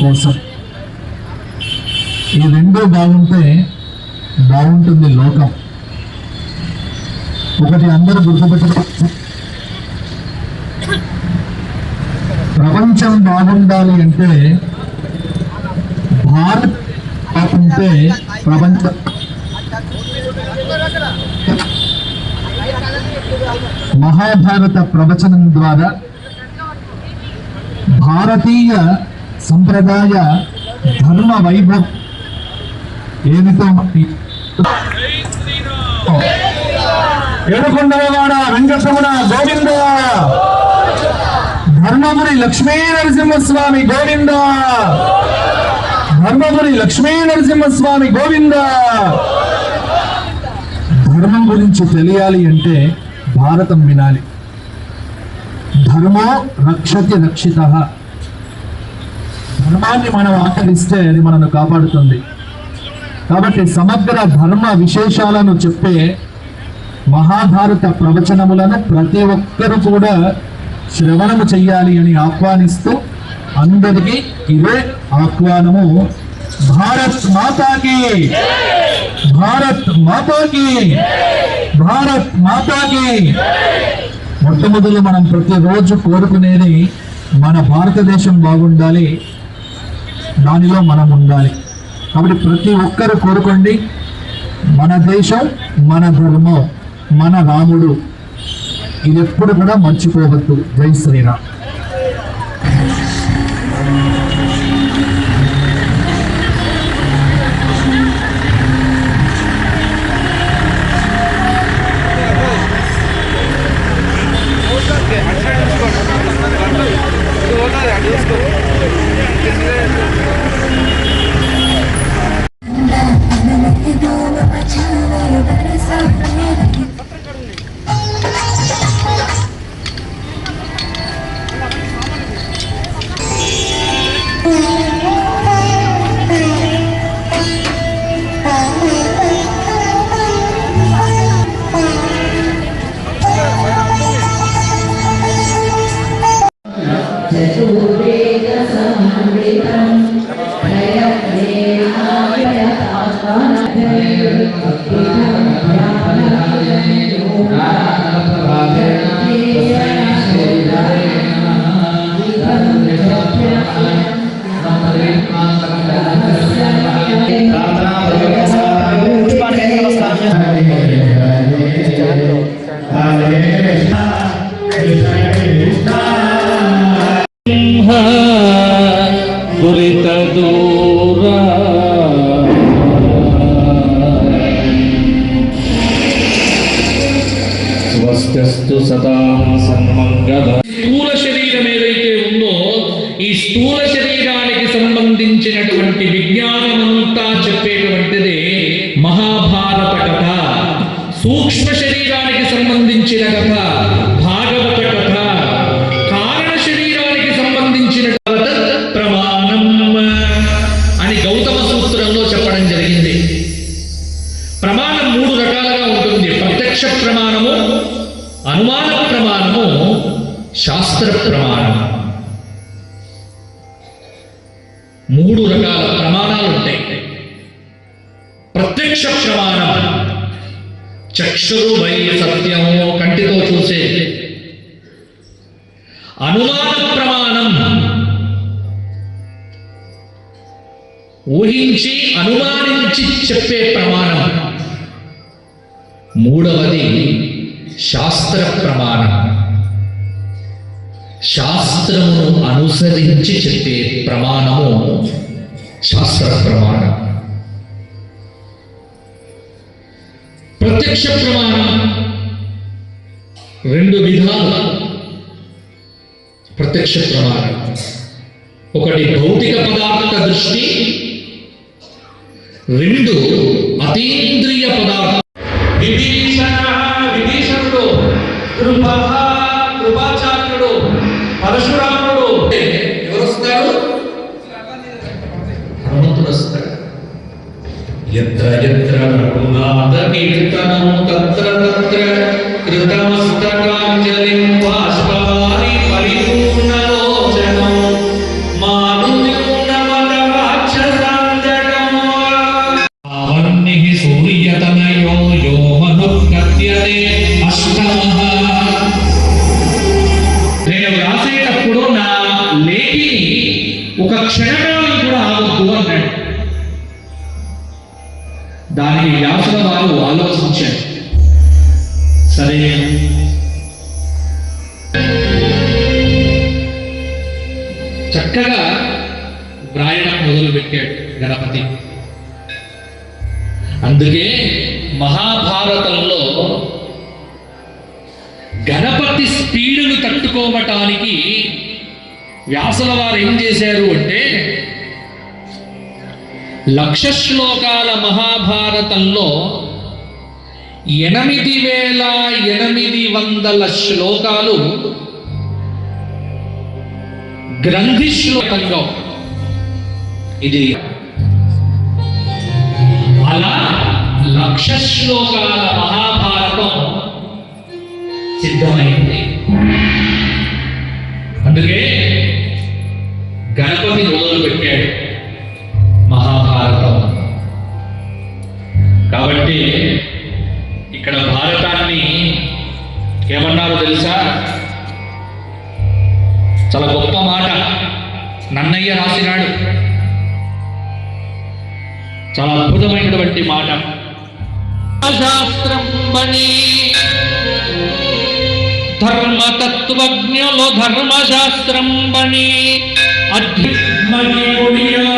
కోసం. ఈ రెండూ బాగుంటే బాగుంటుంది లోకం. ఒకటి అందరూ గుర్తుపెట్టుకో. ప్రపంచం బాగుండాలి అంటే భారత్ బాగుంటే ప్రపంచ మహాభారత ప్రవచనం ద్వారా భారతీయ సంప్రదాయ ధర్మ వైభవం. ఏమితో మనకి ఏడుకొండలవాడ వెంకటరమణ గోవింద. ధర్మపురి లక్ష్మీ నరసింహస్వామి గోవింద. ధర్మపురి లక్ష్మీ నరసింహస్వామి గోవింద. ధర్మం గురించి తెలియాలి అంటే భారతం వినాలి. ధర్మో రక్షతి రక్షిత. ధర్మాన్ని మనం ఆచరిస్తే అది మనను కాపాడుతుంది. కాబట్టి సమగ్ర ధర్మ విశేషాలను చెప్పే మహాభారత ప్రవచనములను ప్రతి ఒక్కరూ కూడా శ్రవణము చెయ్యాలి అని ఆహ్వానిస్తూ అందరికీ ఇదే ఆహ్వానము. భారత్ మాతాకి! భారత్ మాతాకి! భారత్ మాతాకి! మొట్టమొదలు మనం ప్రతిరోజు కోరుకునేది మన భారతదేశం బాగుండాలి. దానిలో మనం ఉండాలి. కాబట్టి ప్రతి ఒక్కరు కోరుకోండి మన దేశం మన ధర్మం మన రాముడు. ఇది ఎప్పుడు కూడా మర్చిపోవద్దు. జై శ్రీరామ్. దురిత కథ భాగవత కథ కారణ శరీరానికి సంబంధించిన ప్రమాణం అని గౌతమ సూత్రంలో చెప్పడం జరిగింది. ప్రమాణం మూడు రకాలుగా ఉంటుంది. ప్రత్యక్ష ప్రమాణము అనుమాన ప్రమాణము శాస్త్ర ప్రమాణం. మూడు రకాల ప్రమాణాలు ఉంటాయి ప్రత్యక్ష ప్రమాణం. చక్షురు వై సత్యము కంటితో చూసే. అనుమాన ప్రమాణం ఊహించి అనుమానించి చెప్పే ప్రమాణం. మూడవది శాస్త్ర ప్రమాణం. శాస్త్రమును అనుసరించి చెప్పే ప్రమాణము శాస్త్ర ప్రమాణం. ప్రత్యక్ష ప్రమాణం. రెండు విధాలు. ప్రత్యక్ష ప్రమాణం. ఒకటి భౌతిక పదార్థ దృష్టి. రెండు అతీంద్రియ పదార్థ. విభీషణ విభీషణుడు కృప కృపాచార్యుడు పరశురాముడు. ఎవరు వస్తారు. హనుమంతుడు ఒక క్షణకాలం కూడా ఆగొద్దు అన్నాడు దానికి వ్యాసుల వారు ఆలోచించారు. సరే. చక్కగా వ్రాయడం మొదలుపెట్టాడు గణపతి. అందుకే మహాభారతంలో గణపతి స్పీడును తట్టుకోవటానికి వ్యాసుల వారు ఏం చేశారు అంటే లక్ష శ్లోకాల మహాభారతంలో ఎనిమిది వేల ఎనిమిది వందల శ్లోకాలు గ్రంథి శ్లోకంలో ఇది అలా లక్ష శ్లోకాల మహాభారతం సిద్ధమైంది. నన్నయ్య రాసినాడు. చాలా అద్భుతమైనటువంటి మాట. శాస్త్రం ధర్మతత్వజ్ఞులు ధర్మశాస్త్రం బణి అధ్యమణియారుచుండ